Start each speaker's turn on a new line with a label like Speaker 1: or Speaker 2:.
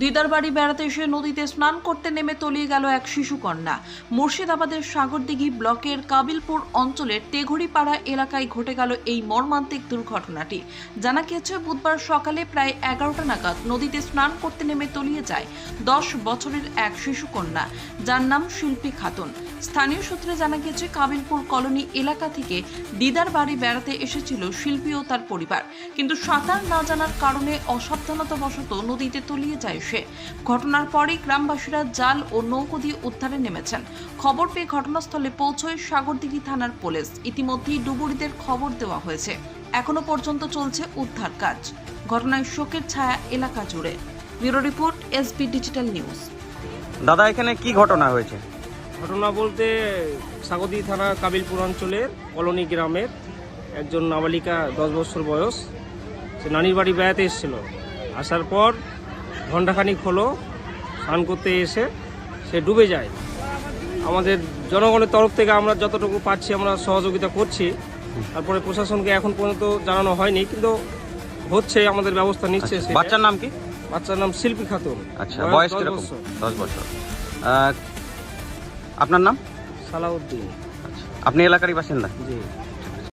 Speaker 1: দিদার বাড়ি বেড়াতে এসে নদীতে স্নান করতে নেমে তলিয়ে গেল এক শিশুকন্যা। মুর্শিদাবাদের সাগরদিঘি ব্লকের কাবিলপুর অঞ্চলের তেঘড়িপাড়া এলাকায় ঘটে গেল এই মর্মান্তিক দুর্ঘটনাটি। জানা গিয়েছে, বুধবার সকালে প্রায় এগারোটা নাগাদ নদীতে স্নান করতে নেমে তলিয়ে যায় দশ বছরের এক শিশুকন্যা। যার নাম শিল্পী খাতুন। স্থানীয় সূত্রে জানা গিয়েছে, কাবিলপুর কলোনি এলাকা থেকে দিদার বাড়ি বেড়াতে এসেছিল শিল্পী ও তার পরিবার। কিন্তু সাঁতার না জানার কারণে অসাবধানতাবশত নদীতে তলিয়ে যায় সে। ঘটনার পরেই গ্রামবাসীরা জাল ও নৌকো দিয়ে উদ্ধারে নেমেছেন। খবর পেয়ে ঘটনাস্থলে পৌঁছয় সাগরদিঘি থানার পুলিশ। ইতিমধ্যেই ডুবুরিদের খবর দেওয়া হয়েছে। এখনও পর্যন্ত চলছে উদ্ধার কাজ। ঘটনায় শোকের ছায়া এলাকা জুড়ে। Bureau report SB digital news.
Speaker 2: দাদা, এখানে কি ঘটনা হয়েছে?
Speaker 3: ঘটনা বলতে স্বাগতী থানা কাবিলপুর অঞ্চলের কলোনি গ্রামের একজন নাবালিকা দশ বছর বয়স। সে নানির বাড়ি বেড়াতে এসেছিল। আসার পর ঘণ্টাখানিক হলো স্নান করতে এসে সে ডুবে যায়। আমাদের জনগণের তরফ থেকে আমরা যতটুকু পাচ্ছি আমরা সহযোগিতা করছি। তারপরে প্রশাসনকে এখন পর্যন্ত জানানো হয়নি কিন্তু হচ্ছে আমাদের ব্যবস্থা নিচ্ছে
Speaker 2: বাচ্চার নাম কি?
Speaker 3: বাচ্চার নাম শিল্পী খাতুন।
Speaker 2: আচ্ছা বয়স
Speaker 3: দশ বছর।
Speaker 2: আপনার নাম?
Speaker 3: সালাউদ্দিন।
Speaker 2: আচ্ছা। আপনি এলাকারই বাসিন্দা?
Speaker 3: জি।